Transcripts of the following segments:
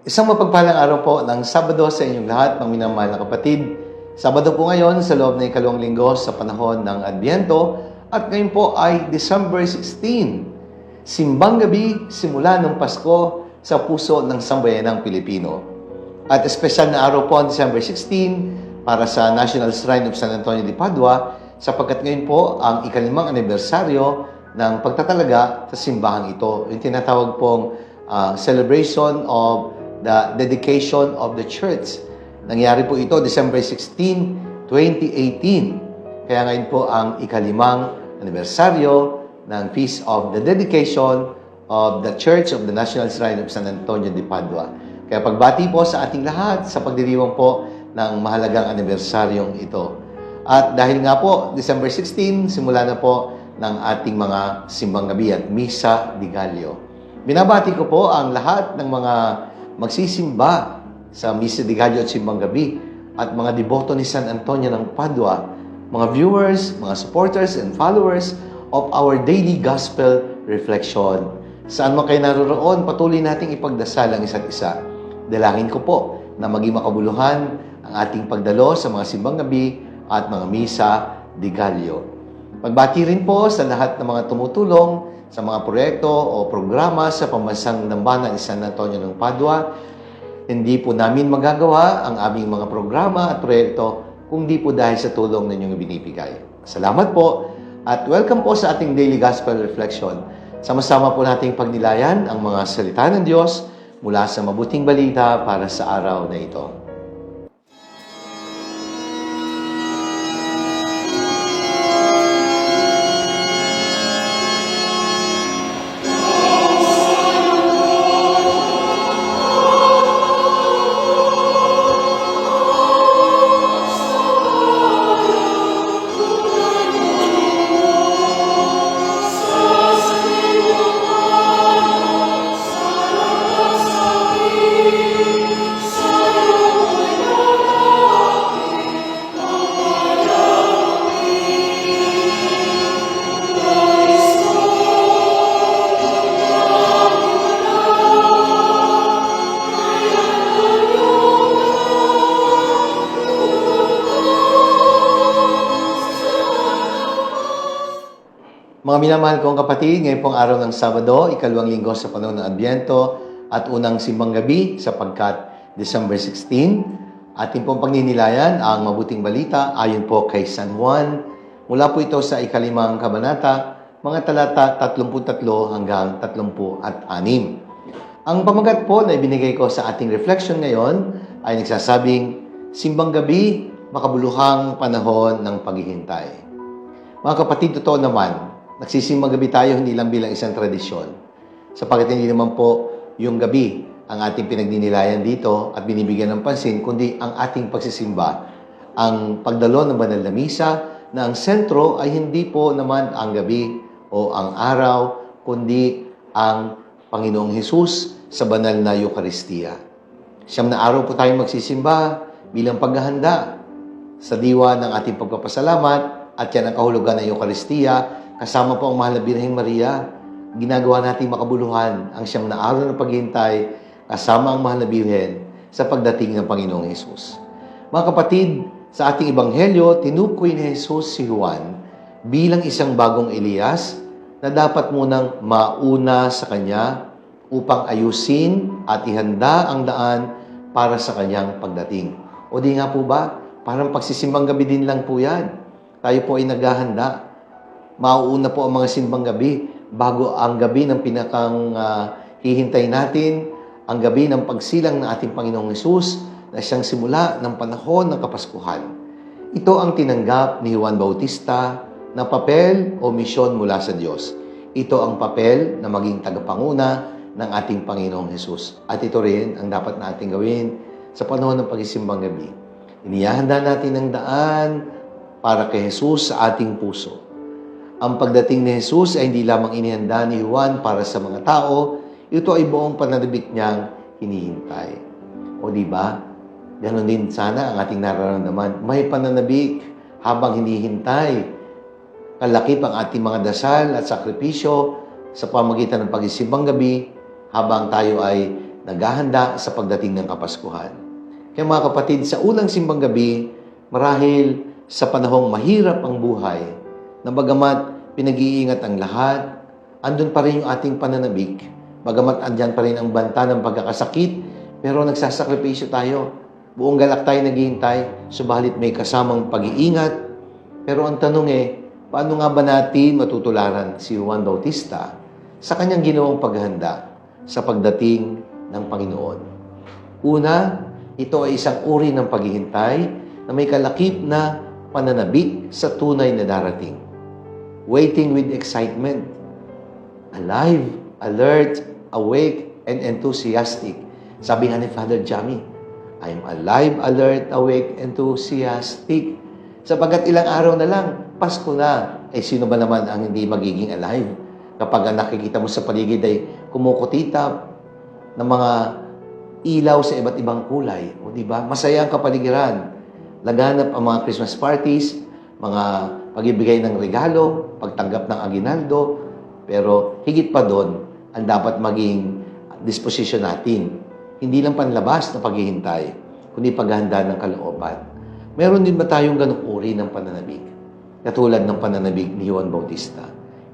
Isang mapagpalang araw po ng Sabado sa inyong lahat, mga minamahal na kapatid. Sabado po ngayon sa loob ng ikalawang linggo sa panahon ng Adbyento at ngayon po ay December 16. Simbang gabi simula ng Pasko sa puso ng sambayanang Pilipino. At espesyal na araw po ang December 16 para sa National Shrine of San Antonio de Padua sapagkat ngayon po ang ikalimang anibersaryo ng pagtatalaga sa simbahang ito. Yung tinatawag pong ah, celebration of the dedication of the church. Nangyari po ito December 16, 2018. Kaya ngayon po ang ikalimang anibersaryo ng Feast of the Dedication of the Church of the National Shrine of San Antonio de Padua. Kaya pagbati po sa ating lahat sa pagdiriwang po ng mahalagang anibersaryong ito. At dahil nga po, December 16, simula na po ng ating mga simbang gabi at Misa di Gallo. Binabati ko po ang lahat ng mga magsisimba sa Misa di Gallo at Simbang Gabi at mga deboto ni San Antonio ng Padua, mga viewers, mga supporters and followers of our daily gospel reflection. Saan man kayo naroroon, patuloy nating ipagdasal ang isa't isa. Dalangin ko po na maging makabuluhan ang ating pagdalo sa mga simbang gabi at mga misa di Gallo. Pagbati rin po sa lahat ng mga tumutulong sa mga proyekto o programa sa pamansang dambana ni San Antonio ng Padua. Hindi po namin magagawa ang aming mga programa at proyekto kung di po dahil sa tulong ninyong binibigay. Salamat po at welcome po sa ating Daily Gospel Reflection. Sama-sama po nating pagnilayan ang mga salita ng Diyos mula sa mabuting balita para sa araw na ito. Mga minamahal kong kapatid, ngayon pong araw ng Sabado, ikalawang linggo sa panahon ng Adbyento at unang simbang gabi sapagkat December 16. Ating pong pagninilayan ang mabuting balita ayon po kay San Juan. Mula po ito sa ikalimang kabanata, mga talata 33 hanggang 36. Ang pamagat po na ibinigay ko sa ating reflection ngayon ay nagsasabing, Simbang gabi, makabuluhang panahon ng paghihintay. Mga kapatid, totoo naman, nagsisimbang gabi tayo hindi lang bilang isang tradisyon. Sapagkat hindi naman po yung gabi ang ating pinagninilayan dito at binibigyan ng pansin, kundi ang ating pagsisimba. Ang pagdalo ng banal na misa na ang sentro ay hindi po naman ang gabi o ang araw, kundi ang Panginoong Hesus sa banal na Eucharistia. Siyam na araw po tayong magsisimba bilang paghahanda sa diwa ng ating pagpapasalamat at yan ang kahulugan ng Eucharistia kasama po ang mahal na Birheng Maria. Ginagawa nating makabuluhan ang siyam na araw ng paghihintay kasama ang mahal na Birhen sa pagdating ng Panginoong Hesus. Mga kapatid, sa ating ebanghelyo, tinukoy ni Jesus si Juan bilang isang bagong Elias na dapat munang mauna sa kanya upang ayusin at ihanda ang daan para sa kanyang pagdating. O di nga po ba, parang pagsisimbang gabi din lang po yan. Tayo po ay naghahanda. Mauuna po ang mga simbang gabi bago ang gabi ng pinakang ah, hihintay natin, ang gabi ng pagsilang ng ating Panginoong Yesus na siyang simula ng panahon ng Kapaskuhan. Ito ang tinanggap ni Juan Bautista na papel o misyon mula sa Diyos. Ito ang papel na maging tagapanguna ng ating Panginoong Hesus. At ito rin ang dapat natin gawin sa panahon ng pagsimbang gabi. Inihahanda natin ang daan para kay Jesus sa ating puso. Ang pagdating ni Jesus ay hindi lamang inihanda ni Juan para sa mga tao, ito ay buong pananabik niyang hinihintay. O di ba? Ganon din sana ang ating nararamdaman. May pananabik habang hinihintay. Kalakip ang ating mga dasal at sakripisyo sa pamagitan ng pag-isimbang gabi habang tayo ay naghahanda sa pagdating ng Kapaskuhan. Kaya mga kapatid, sa unang simbang gabi, marahil sa panahong mahirap ang buhay, na bagamat pinag-iingat ang lahat, andun pa rin yung ating pananabik, bagamat andyan pa rin ang banta ng pagkakasakit, pero nagsasakripisyo tayo. Buong galak tayo naghihintay, subalit may kasamang pag-iingat. Pero ang tanong eh, paano nga ba natin matutularan si Juan Bautista sa kanyang ginawang paghahanda sa pagdating ng Panginoon? Una, ito ay isang uri ng paghihintay na may kalakip na pananabik sa tunay na darating. Waiting with excitement. Alive, alert, awake, and enthusiastic. Sabi nga ni Father Jami, I'm alive, alert, awake, enthusiastic. Sapagkat ilang araw na lang, Pasko na. Eh, sino ba naman ang hindi magiging alive? Kapag nakikita mo sa paligid ay kumukutitap ng mga ilaw sa iba't ibang kulay. O di ba? Masaya ang kapaligiran. Laganap ang mga Christmas parties, mga pagibigay ng regalo, pagtanggap ng aginaldo. Pero higit pa doon, ang dapat maging disposition natin. Hindi lang panlabas na paghihintay, kundi paghahanda ng kalooban. Meron din ba tayong ganong uri ng pananabik? Katulad ng pananabik ni Juan Bautista.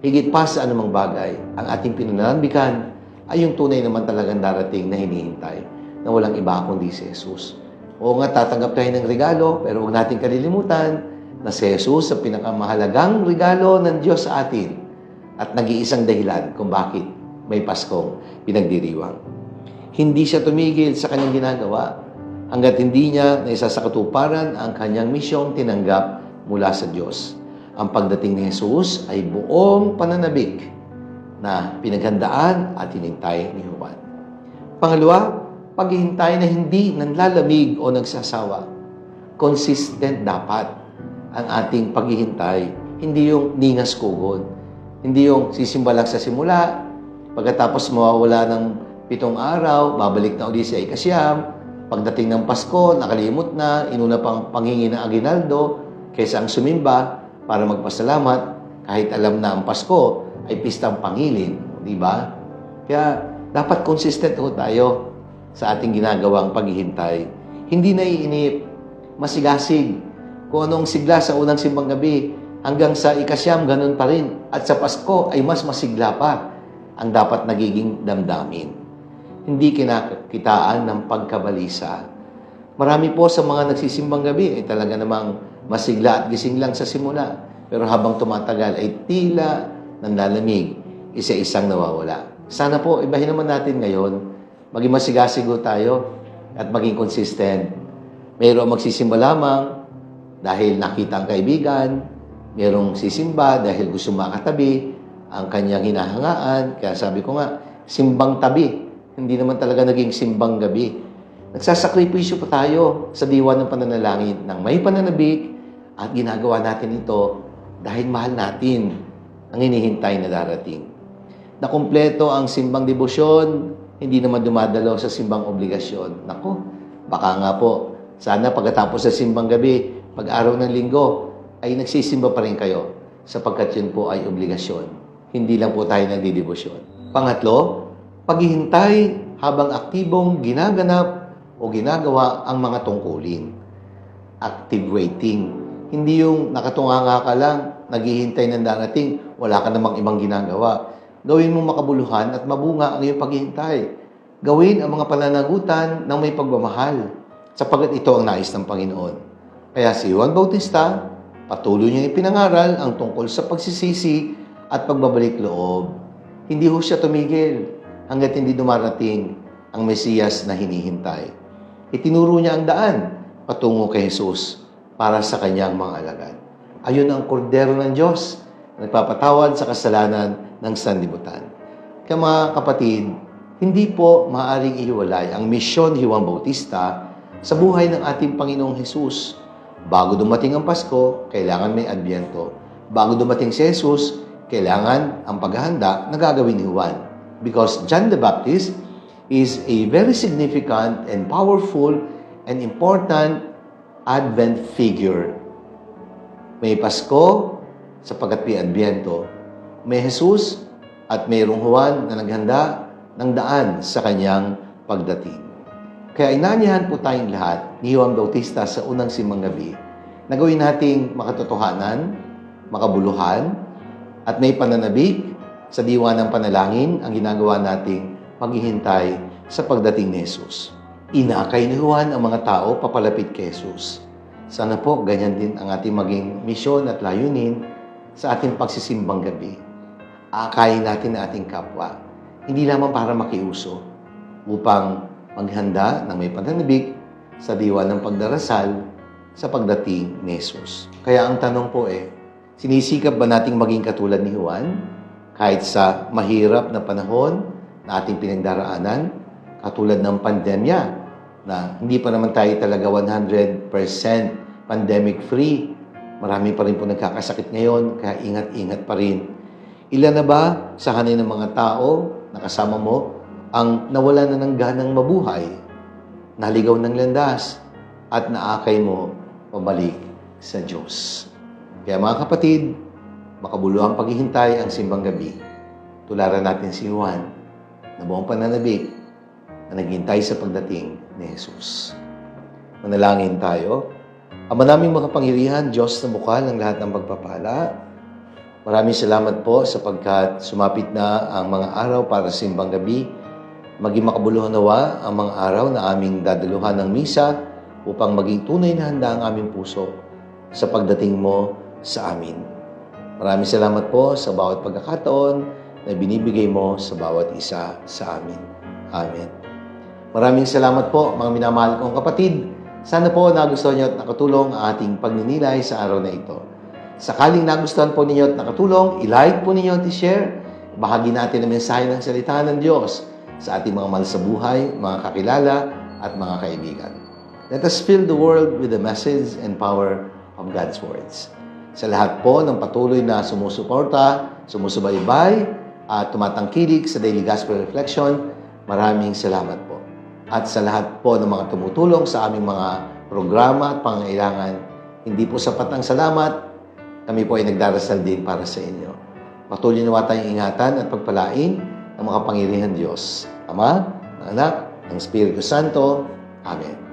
Higit pa sa anumang bagay, ang ating pinananambikan ay yung tunay naman talagang darating na hinihintay na walang iba kundi si Jesus. Oo nga, tatanggap tayo ng regalo, pero huwag natin kalilimutan na si Jesus ang pinakamahalagang regalo ng Diyos sa atin at nag-iisang dahilan kung bakit may Paskong pinagdiriwang. Hindi siya tumigil sa kanyang ginagawa hanggat hindi niya naisa sa katuparan ang kanyang misyong tinanggap mula sa Diyos. Ang pagdating ni Jesus ay buong pananabik na pinaghandaan at hinintay ni Juan. Pangalawa, paghihintay na hindi nanlalamig o nagsasawa. Consistent dapat ang ating paghihintay, hindi yung ningas kugod. Hindi yung sisimba lang sa simula, pagkatapos mawawala ng pitong araw, babalik na uli sa ikasyam, pagdating ng Pasko, nakalimot na, inuna pang panghingi ng aginaldo, kaysa ang sumimba para magpasalamat, kahit alam na ang Pasko ay pistang pangilin, di ba? Kaya dapat consistent ho tayo sa ating ginagawang paghihintay. Hindi naiinip, masigasig. Kung anong sigla sa unang simbang gabi, hanggang sa ikasyam, ganun pa rin. At sa Pasko ay mas masigla pa ang dapat nagiging damdamin. Hindi kinakitaan ng pagkabalisa. Marami po sa mga nagsisimbang gabi ay talaga namang masigla at gising lang sa simula. Pero habang tumatagal ay tila nanlalamig, isa-isang nawawala. Sana po, ibahin naman natin ngayon, maging masigasigo tayo at maging consistent. Mayroong magsisimba lamang dahil nakita ang kaibigan, mayroong sisimba dahil gusto makatabi ang kanyang hinahangaan. Kaya sabi ko nga, simbang tabi. Hindi naman talaga naging simbang gabi. Nagsasakripisyo pa tayo sa diwa ng pananalangin ng may pananabik at ginagawa natin ito dahil mahal natin ang hinihintay na darating. Nakumpleto ang simbang debosyon, hindi naman dumadalo sa simbang obligasyon. Nako, baka nga po, sana pagkatapos sa simbang gabi, pag-araw ng linggo, ay nagsisimba pa rin kayo sapagkat yun po ay obligasyon. Hindi lang po tayo nagdidebosyon. Pangatlo, paghihintay habang aktibong ginaganap o ginagawa ang mga tungkulin. Active waiting. Hindi yung nakatunganga ka lang, naghihintay ng darating, wala ka namang ibang ginagawa. Gawin mo makabuluhan at mabunga ang iyong paghihintay. Gawin ang mga pananagutan ng may pagmamahal sapagkat ito ang nais ng Panginoon. Kaya si Juan Bautista, patuloy niyang ipinangaral ang tungkol sa pagsisisi at pagbabalik loob. Hindi ho siya tumigil hanggat hindi dumarating ang Mesiyas na hinihintay. Itinuro niya ang daan patungo kay Jesus para sa kanyang mga alagad. Ayun ang kordero ng Diyos na nagpapatawad sa kasalanan ng sanlibutan. Kaya mga kapatid, hindi po maaring ihiwalay ang misyon ni Juan Bautista sa buhay ng ating Panginoong Jesus. Bago dumating ang Pasko, kailangan may Adbyento. Bago dumating si Jesus, kailangan ang paghahanda na gagawin ni Juan. Because John the Baptist is a very significant and powerful and important Advent figure. May Pasko sapagkat may Adbyento. May Jesus at mayroong Juan na naghanda ng daan sa kanyang pagdating. Kaya inaanyahan po tayong lahat ni Juan Bautista sa unang simang gabi na gawin nating makatotohanan, makabuluhan, at may pananabik sa diwa ng panalangin ang ginagawa nating paghihintay sa pagdating ni Jesus. Inakay ni Juan ang mga tao papalapit kay Jesus. Sana po ganyan din ang ating maging misyon at layunin sa ating pagsisimbang gabi. Aakayin natin ang ating kapwa, hindi lamang para makiuso, upang maghanda ng may pananabik sa diwa ng pagdarasal sa pagdating ni Jesus. Kaya ang tanong po eh, sinisikap ba nating maging katulad ni Juan kahit sa mahirap na panahon na ating pinagdaraanan, katulad ng pandemya na hindi pa naman tayo talaga 100% pandemic-free. Marami pa rin po nagkakasakit ngayon, kaya ingat-ingat pa rin. Ilan na ba sa kanil ng mga tao na kasama mo ang nawala na ng ganang mabuhay, naligaw ng landas, at naakay mo pabalik sa Diyos. Kaya mga kapatid, makabuluhang paghihintay ang simbang gabi. Tularan natin si Juan na buong pananabik na naghintay sa pagdating ni Jesus. Manalangin tayo. Ama naming makapangyarihan, Diyos na mukha ng lahat ng pagpapala, maraming salamat po sapagkat sumapit na ang mga araw para sa simbang gabi. Maging makabuluhan nawa ang mga araw na aming dadaluhan ng misa upang maging tunay na handa ang aming puso sa pagdating mo sa amin. Maraming salamat po sa bawat pagkakataon na binibigay mo sa bawat isa sa amin. Amen. Maraming salamat po mga minamahal kong kapatid. Sana po nagustuhan niyo at nakatulong ang ating pagninilay sa araw na ito. Sakaling nagustuhan po ninyo at nakatulong, i-like po ninyo at i-share. Bahagi natin ang mensahe ng salita ng Diyos sa ating mga mahal sa buhay, mga kakilala at mga kaibigan. Let us fill the world with the message and power of God's words. Sa lahat po ng patuloy na sumusuporta, sumusubaybay, at tumatangkilik sa Daily Gospel Reflection, maraming salamat po. At sa lahat po ng mga tumutulong sa aming mga programa at pangailangan, hindi po sapat ang salamat, kami po ay nagdarasal din para sa inyo. Patuloy nawa tayong ingatan at pagpalain ng mga pangyarihan Diyos. Ama, ng Anak, ng Espiritu Santo. Amen.